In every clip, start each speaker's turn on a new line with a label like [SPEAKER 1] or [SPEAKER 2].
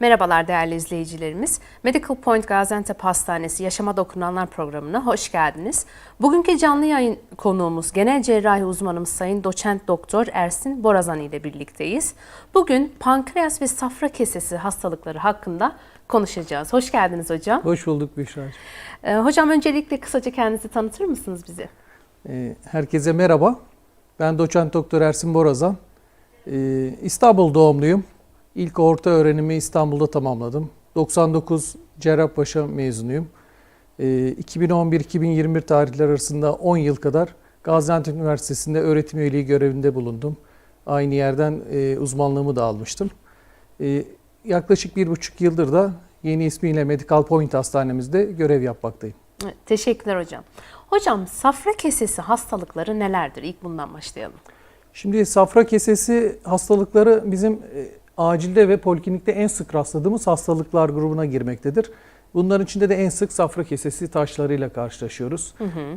[SPEAKER 1] Merhabalar değerli izleyicilerimiz. Medical Point Gaziantep Hastanesi Yaşama Dokunanlar programına hoş geldiniz. Bugünkü canlı yayın konuğumuz genel cerrahi uzmanımız Sayın Doçent Doktor Ersin Borazan ile birlikteyiz. Bugün pankreas ve safra kesesi hastalıkları hakkında konuşacağız. Hoş geldiniz hocam.
[SPEAKER 2] Hoş bulduk Büşra'cığım.
[SPEAKER 1] Ee, hocam öncelikle kısaca kendinizi tanıtır mısınız bize?
[SPEAKER 2] Ee, herkese merhaba. Ben doçent doktor Ersin Borazan. Ee, İstanbul doğumluyum. İlk orta öğrenimi İstanbul'da tamamladım. 99 Cerrahpaşa mezunuyum. Ee, 2011-2021 tarihler arasında 10 yıl kadar Gaziantep Üniversitesi'nde öğretim üyeliği görevinde bulundum. Aynı yerden e, uzmanlığımı da almıştım. Ee, yaklaşık bir buçuk yıldır da yeni ismiyle Medical Point Hastanemizde görev yapmaktayım.
[SPEAKER 1] Evet, Teşekkürler hocam. Hocam safra kesesi hastalıkları nelerdir? İlk bundan başlayalım.
[SPEAKER 2] Şimdi safra kesesi hastalıkları bizim e, acilde ve poliklinikte en sık rastladığımız hastalıklar grubuna girmektedir. Bunların içinde de en sık safra kesesi taşlarıyla karşılaşıyoruz.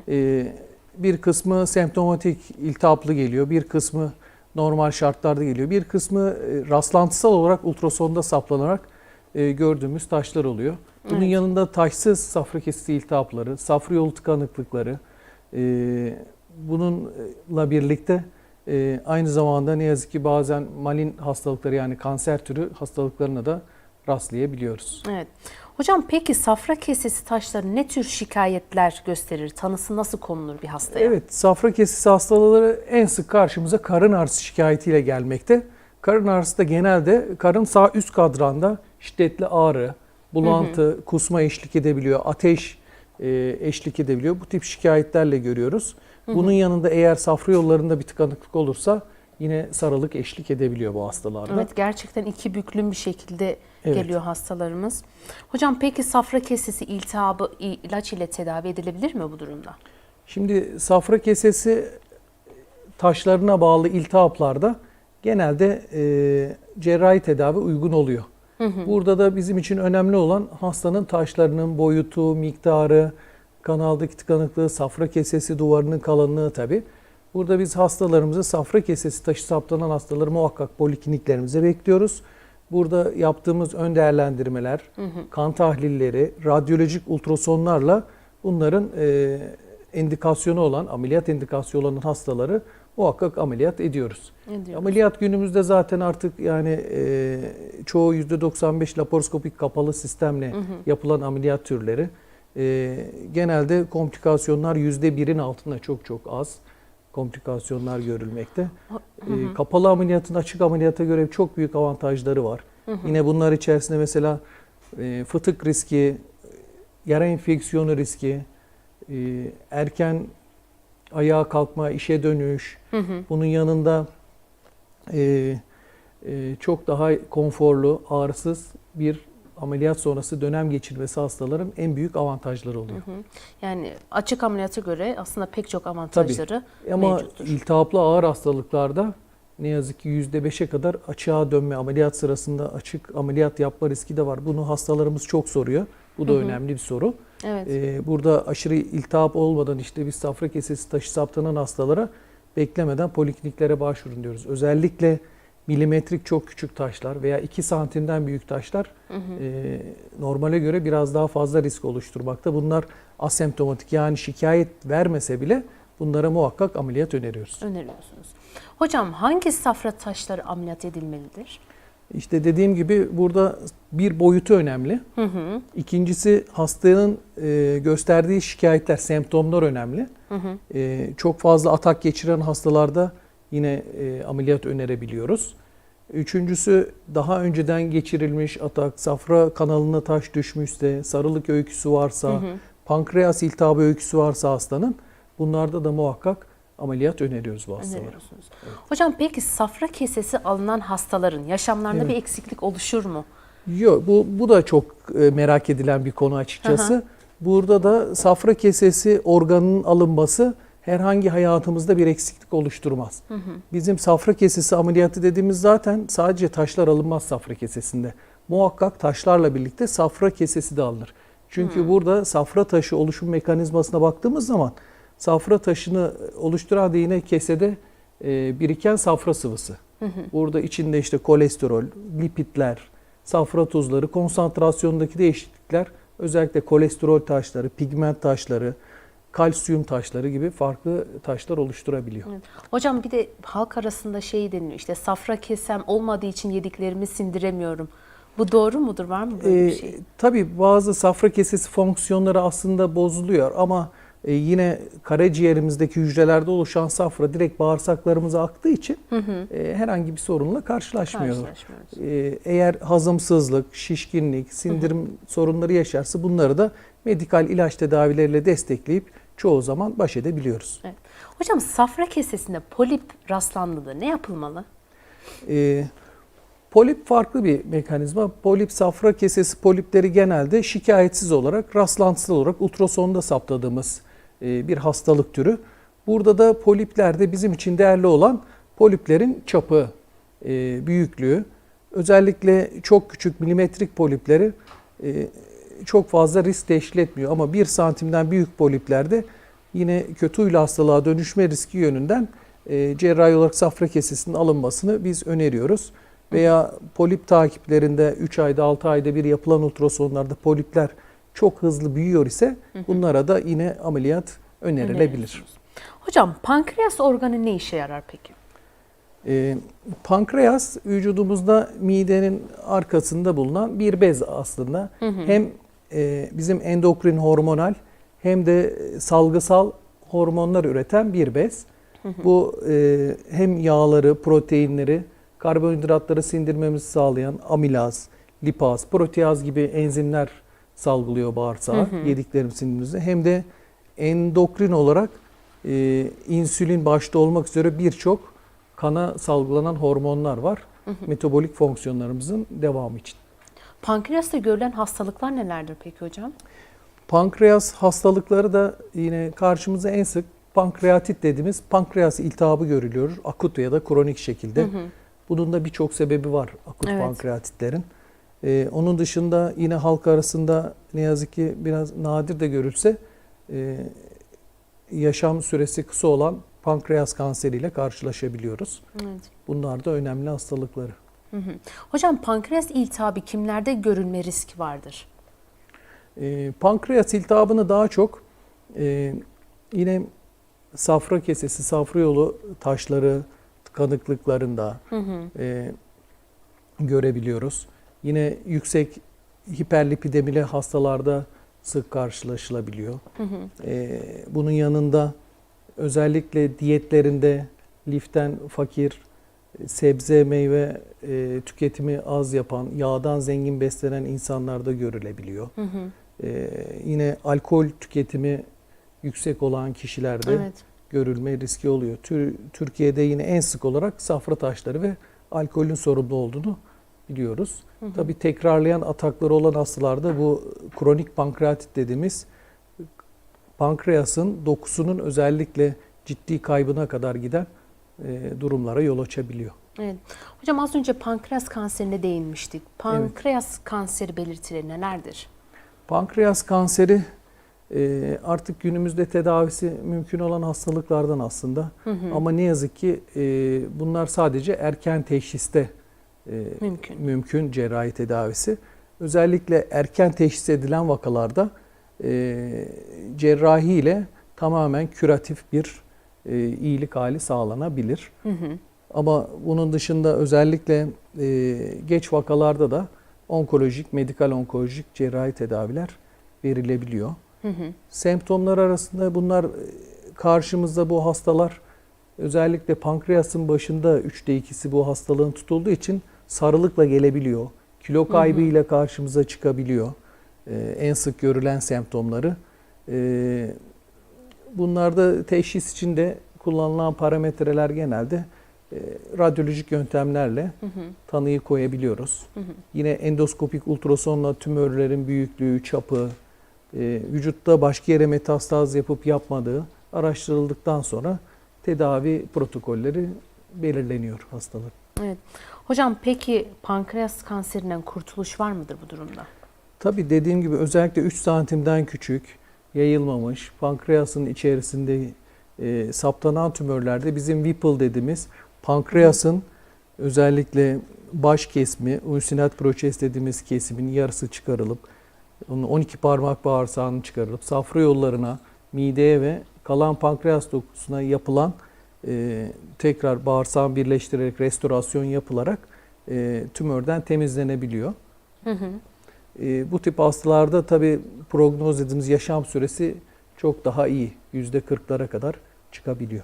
[SPEAKER 2] Ee, bir kısmı semptomatik iltihaplı geliyor, bir kısmı normal şartlarda geliyor, bir kısmı e, rastlantısal olarak ultrasonda saplanarak e, gördüğümüz taşlar oluyor. Bunun
[SPEAKER 1] Evet.
[SPEAKER 2] yanında taşsız safra kesesi iltihapları, safra yolu tıkanıklıkları, e, bununla birlikte e, aynı zamanda ne yazık ki bazen malin hastalıkları yani kanser türü hastalıklarına da rastlayabiliyoruz.
[SPEAKER 1] Evet. Hocam peki safra kesesi taşları ne tür şikayetler gösterir? Tanısı nasıl konulur bir hastaya?
[SPEAKER 2] Evet, safra kesesi hastaları en sık karşımıza karın ağrısı şikayetiyle gelmekte. Karın ağrısı da genelde karın sağ üst kadranda şiddetli ağrı, bulantı, kusma eşlik edebiliyor, ateş e, eşlik edebiliyor. Bu tip şikayetlerle görüyoruz. Bunun yanında eğer safra yollarında bir tıkanıklık olursa yine sarılık eşlik edebiliyor bu hastalarda.
[SPEAKER 1] Evet gerçekten iki büklüm bir şekilde
[SPEAKER 2] Evet.
[SPEAKER 1] geliyor hastalarımız. Hocam peki safra kesesi iltihabı ilaç ile tedavi edilebilir mi bu durumda?
[SPEAKER 2] Şimdi safra kesesi taşlarına bağlı iltihaplarda genelde e, cerrahi tedavi uygun oluyor. Burada da bizim için önemli olan hastanın taşlarının boyutu, miktarı, kanaldaki tıkanıklığı, safra kesesi duvarının kalınlığı tabi. Burada biz hastalarımızı safra kesesi taşı saptanan hastaları muhakkak polikliniklerimize bekliyoruz. Burada yaptığımız ön değerlendirmeler, kan tahlilleri, radyolojik ultrasonlarla bunların e, indikasyonu olan, ameliyat indikasyonu olan hastaları muhakkak ameliyat ediyoruz.
[SPEAKER 1] Ediyoruz.
[SPEAKER 2] Ameliyat günümüzde zaten artık yani e, çoğu %95 laparoskopik kapalı sistemle yapılan ameliyat türleri. E, genelde komplikasyonlar %1'in altında çok çok az komplikasyonlar görülmekte. E, kapalı ameliyatın açık ameliyata göre çok büyük avantajları var. Yine bunlar içerisinde mesela e, fıtık riski, yara enfeksiyonu riski, e, erken ayağa kalkma, işe dönüş, bunun yanında e, çok daha konforlu, ağrısız bir ameliyat sonrası dönem geçirmesi hastaların en büyük avantajları oluyor.
[SPEAKER 1] Yani açık ameliyata göre aslında pek çok avantajları
[SPEAKER 2] Ama
[SPEAKER 1] mevcuttur.
[SPEAKER 2] iltihaplı ağır hastalıklarda ne yazık ki %5'e kadar açığa dönme ameliyat sırasında açık ameliyat yapma riski de var. Bunu hastalarımız çok soruyor. Bu da önemli bir soru.
[SPEAKER 1] Evet.
[SPEAKER 2] Ee, burada aşırı iltihap olmadan işte biz safra kesesi taşı saptanan hastalara beklemeden polikliniklere başvurun diyoruz. Özellikle milimetrik çok küçük taşlar veya 2 santimden büyük taşlar e, normale göre biraz daha fazla risk oluşturmakta. Bunlar asemptomatik yani şikayet vermese bile bunlara muhakkak ameliyat öneriyoruz.
[SPEAKER 1] öneriyorsunuz. Hocam hangi safra taşları ameliyat edilmelidir?
[SPEAKER 2] İşte dediğim gibi burada bir boyutu önemli. İkincisi hastanın e, gösterdiği şikayetler, semptomlar önemli. E, çok fazla atak geçiren hastalarda yine e, ameliyat önerebiliyoruz. Üçüncüsü daha önceden geçirilmiş atak, safra kanalına taş düşmüşse, sarılık öyküsü varsa, pankreas iltihabı öyküsü varsa hastanın bunlarda da muhakkak ameliyat öneriyoruz bu hastalara.
[SPEAKER 1] Öneriyorsunuz. Hocam peki safra kesesi alınan hastaların yaşamlarında
[SPEAKER 2] Evet.
[SPEAKER 1] bir eksiklik oluşur mu?
[SPEAKER 2] Yok bu, bu da çok e, merak edilen bir konu açıkçası. Burada da safra kesesi organının alınması herhangi hayatımızda bir eksiklik oluşturmaz. Bizim safra kesesi ameliyatı dediğimiz zaten sadece taşlar alınmaz safra kesesinde. Muhakkak taşlarla birlikte safra kesesi de alınır. Çünkü burada safra taşı oluşum mekanizmasına baktığımız zaman safra taşını oluşturan da yine kesede e, biriken safra sıvısı. Burada içinde işte kolesterol, lipidler, safra tuzları, konsantrasyondaki değişiklikler özellikle kolesterol taşları, pigment taşları, kalsiyum taşları gibi farklı taşlar oluşturabiliyor.
[SPEAKER 1] Hocam bir de halk arasında şey deniliyor işte safra kesem olmadığı için yediklerimi sindiremiyorum. Bu doğru mudur? Var mı böyle bir
[SPEAKER 2] Ee,
[SPEAKER 1] şey?
[SPEAKER 2] Tabii bazı safra kesesi fonksiyonları aslında bozuluyor ama e, yine karaciğerimizdeki hücrelerde oluşan safra direkt bağırsaklarımıza aktığı için e, herhangi bir sorunla karşılaşmıyoruz.
[SPEAKER 1] Karşılaşmıyoruz.
[SPEAKER 2] Ee, eğer hazımsızlık, şişkinlik, sindirim sorunları yaşarsa bunları da medikal ilaç tedavileriyle destekleyip çoğu zaman baş edebiliyoruz.
[SPEAKER 1] Evet. Hocam safra kesesinde polip rastlandığında ne yapılmalı?
[SPEAKER 2] Ee, polip farklı bir mekanizma. Polip safra kesesi polipleri genelde şikayetsiz olarak, rastlantısal olarak ultrasonda saptadığımız e, bir hastalık türü. Burada da poliplerde bizim için değerli olan poliplerin çapı, e, büyüklüğü. Özellikle çok küçük milimetrik polipleri e, çok fazla risk teşkil etmiyor. Ama 1 santimden büyük poliplerde yine kötü huylu hastalığa dönüşme riski yönünden e, cerrahi olarak safra kesesinin alınmasını biz öneriyoruz. Veya polip takiplerinde 3 ayda 6 ayda bir yapılan ultrasonlarda polipler çok hızlı büyüyor ise bunlara da yine ameliyat önerilebilir.
[SPEAKER 1] Hocam pankreas organı ne işe yarar peki?
[SPEAKER 2] Ee, pankreas vücudumuzda midenin arkasında bulunan bir bez aslında. Hem e, bizim endokrin hormonal hem de salgısal hormonlar üreten bir bez. Bu e, hem yağları, proteinleri, karbonhidratları sindirmemizi sağlayan amilaz, lipaz, proteaz gibi enzimler salgılıyor bağırsağa yediklerimiz sindirimizde. Hem de endokrin olarak e, insülin başta olmak üzere birçok kana salgılanan hormonlar var. Metabolik fonksiyonlarımızın devamı için.
[SPEAKER 1] Pankreasta görülen hastalıklar nelerdir peki hocam?
[SPEAKER 2] Pankreas hastalıkları da yine karşımıza en sık pankreatit dediğimiz pankreas iltihabı görülüyor. Akut ya da kronik şekilde. Bunun da birçok sebebi var akut
[SPEAKER 1] Evet.
[SPEAKER 2] pankreatitlerin. Ee, onun dışında yine halk arasında ne yazık ki biraz nadir de görülse e, yaşam süresi kısa olan pankreas kanseriyle karşılaşabiliyoruz.
[SPEAKER 1] Evet.
[SPEAKER 2] Bunlar da önemli hastalıkları.
[SPEAKER 1] Hı hı. Hocam pankreas iltihabı kimlerde görülme riski vardır?
[SPEAKER 2] E, pankreas iltihabını daha çok e, yine safra kesesi, safra yolu taşları, tıkanıklıklarında e, görebiliyoruz. Yine yüksek hiperlipidemili hastalarda sık karşılaşılabiliyor. E, bunun yanında özellikle diyetlerinde liften fakir, sebze meyve e, tüketimi az yapan, yağdan zengin beslenen insanlarda görülebiliyor. Ee, yine alkol tüketimi yüksek olan kişilerde
[SPEAKER 1] Evet.
[SPEAKER 2] görülme riski oluyor. Tür- Türkiye'de yine en sık olarak safra taşları ve alkolün sorumlu olduğunu biliyoruz. Tabii tekrarlayan atakları olan hastalarda bu kronik pankreatit dediğimiz pankreasın dokusunun özellikle ciddi kaybına kadar giden e, durumlara yol açabiliyor.
[SPEAKER 1] Evet. Hocam az önce pankreas kanserine değinmiştik. Pankreas kanseri belirtileri nelerdir?
[SPEAKER 2] Pankreas kanseri e, artık günümüzde tedavisi mümkün olan hastalıklardan aslında. Ama ne yazık ki e, bunlar sadece erken teşhiste e,
[SPEAKER 1] Mümkün.
[SPEAKER 2] mümkün cerrahi tedavisi. Özellikle erken teşhis edilen vakalarda e, cerrahi ile tamamen küratif bir e, iyilik hali sağlanabilir. Ama bunun dışında özellikle e, geç vakalarda da onkolojik, medikal onkolojik cerrahi tedaviler verilebiliyor. Semptomlar arasında bunlar e, karşımızda bu hastalar özellikle pankreasın başında üçte ikisi bu hastalığın tutulduğu için sarılıkla gelebiliyor. Kilo kaybıyla karşımıza çıkabiliyor. E, en sık görülen semptomları. E, bunlarda teşhis için de kullanılan parametreler genelde e, radyolojik yöntemlerle tanıyı koyabiliyoruz. Yine endoskopik ultrasonla tümörlerin büyüklüğü, çapı, e, vücutta başka yere metastaz yapıp yapmadığı araştırıldıktan sonra tedavi protokolleri belirleniyor hastalık.
[SPEAKER 1] Evet. Hocam peki pankreas kanserinden kurtuluş var mıdır bu durumda?
[SPEAKER 2] Tabii dediğim gibi özellikle 3 santimden küçük, yayılmamış, pankreasın içerisinde e, saptanan tümörlerde bizim Whipple dediğimiz pankreasın özellikle baş kesimi, unsinat proçes dediğimiz kesimin yarısı çıkarılıp, onun 12 parmak bağırsağının çıkarılıp, safra yollarına, mideye ve kalan pankreas dokusuna yapılan e, tekrar bağırsağın birleştirerek restorasyon yapılarak e, tümörden temizlenebiliyor.
[SPEAKER 1] Hı hı.
[SPEAKER 2] E, bu tip hastalarda tabi prognoz dediğimiz yaşam süresi çok daha iyi. %40'lara kadar çıkabiliyor.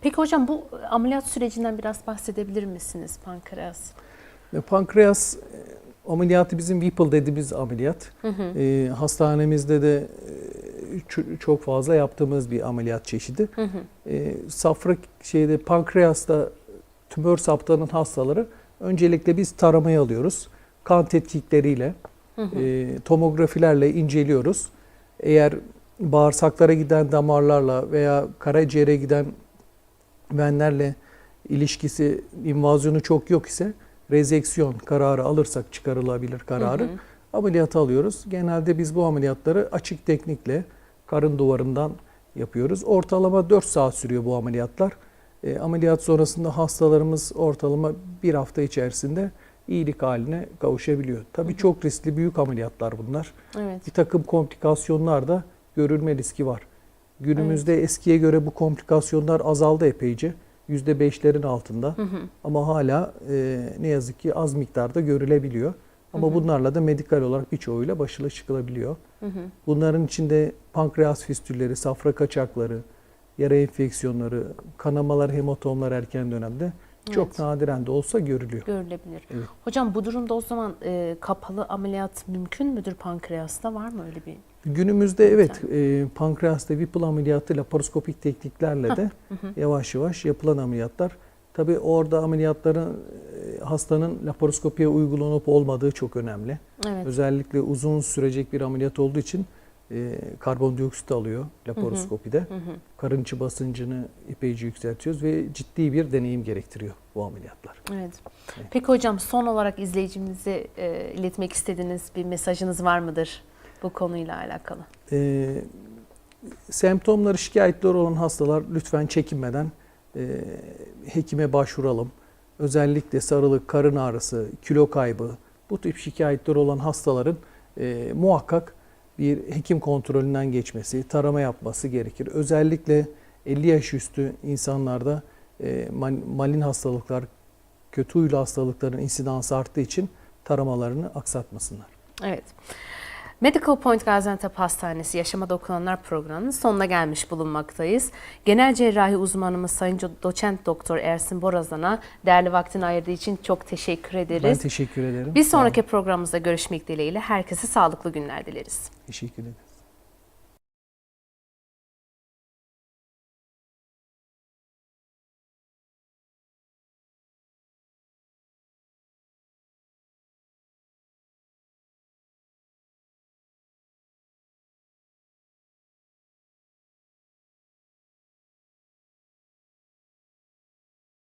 [SPEAKER 1] Peki hocam bu ameliyat sürecinden biraz bahsedebilir misiniz pankreas?
[SPEAKER 2] Pankreas e, ameliyatı bizim Whipple dediğimiz ameliyat.
[SPEAKER 1] Hı hı.
[SPEAKER 2] E, hastanemizde de e, çok fazla yaptığımız bir ameliyat çeşidi.
[SPEAKER 1] Hı hı.
[SPEAKER 2] E, safra şeyde pankreasta tümör saptanan hastaları öncelikle biz taramaya alıyoruz. Kan tetkikleriyle,
[SPEAKER 1] Hı hı.
[SPEAKER 2] e, tomografilerle inceliyoruz. Eğer bağırsaklara giden damarlarla veya karaciğere giden venlerle ilişkisi, invazyonu çok yok ise rezeksiyon kararı alırsak çıkarılabilir kararı.
[SPEAKER 1] Hı hı.
[SPEAKER 2] Ameliyatı alıyoruz. Genelde biz bu ameliyatları açık teknikle karın duvarından yapıyoruz. Ortalama 4 saat sürüyor bu ameliyatlar. E, ameliyat sonrasında hastalarımız ortalama bir hafta içerisinde iyilik haline kavuşabiliyor. Tabii çok riskli büyük ameliyatlar bunlar.
[SPEAKER 1] Evet.
[SPEAKER 2] Bir takım komplikasyonlar da görülme riski var. Günümüzde eskiye göre bu komplikasyonlar azaldı epeyce. %5'lerin altında.
[SPEAKER 1] Hı hı.
[SPEAKER 2] Ama hala e, ne yazık ki az miktarda görülebiliyor. Ama
[SPEAKER 1] Hı hı.
[SPEAKER 2] bunlarla da medikal olarak birçoğuyla başına çıkılabiliyor.
[SPEAKER 1] Hı hı.
[SPEAKER 2] Bunların içinde pankreas fistülleri, safra kaçakları, yara enfeksiyonları, kanamalar, hematomlar erken dönemde çok
[SPEAKER 1] Evet.
[SPEAKER 2] nadiren de olsa görülüyor.
[SPEAKER 1] Görülebilir.
[SPEAKER 2] Evet.
[SPEAKER 1] Hocam bu durumda o zaman e, kapalı ameliyat mümkün müdür pankreasta? Var mı öyle bir?
[SPEAKER 2] Günümüzde evet e, pankreasta Whipple ameliyatı laparoskopik tekniklerle de yavaş yavaş yapılan ameliyatlar. Tabi orada ameliyatların e, hastanın laparoskopiye uygulanıp olmadığı çok önemli.
[SPEAKER 1] Evet.
[SPEAKER 2] Özellikle uzun sürecek bir ameliyat olduğu için e, karbondioksit alıyor laparoskopide.
[SPEAKER 1] Hı hı.
[SPEAKER 2] Karın içi basıncını epeyce yükseltiyoruz ve ciddi bir deneyim gerektiriyor bu ameliyatlar.
[SPEAKER 1] Evet.
[SPEAKER 2] Evet.
[SPEAKER 1] Peki hocam son olarak izleyicimize e, iletmek istediğiniz bir mesajınız var mıdır bu konuyla alakalı?
[SPEAKER 2] E, semptomları şikayetleri olan hastalar lütfen çekinmeden e, hekime başvuralım. Özellikle sarılık, karın ağrısı, kilo kaybı bu tip şikayetleri olan hastaların e, muhakkak bir hekim kontrolünden geçmesi, tarama yapması gerekir. Özellikle 50 yaş üstü insanlarda e, mal- malin hastalıklar, kötü huylu hastalıkların insidansı arttığı için taramalarını aksatmasınlar.
[SPEAKER 1] Evet. Medical Point Gaziantep Hastanesi Yaşama Dokunanlar programının sonuna gelmiş bulunmaktayız. Genel cerrahi uzmanımız Sayın Do- Doçent Doktor Ersin Borazan'a değerli vaktini ayırdığı için çok teşekkür ederiz.
[SPEAKER 2] Ben teşekkür ederim.
[SPEAKER 1] Bir sonraki programımızda görüşmek dileğiyle herkese sağlıklı günler dileriz.
[SPEAKER 2] Teşekkür ederim.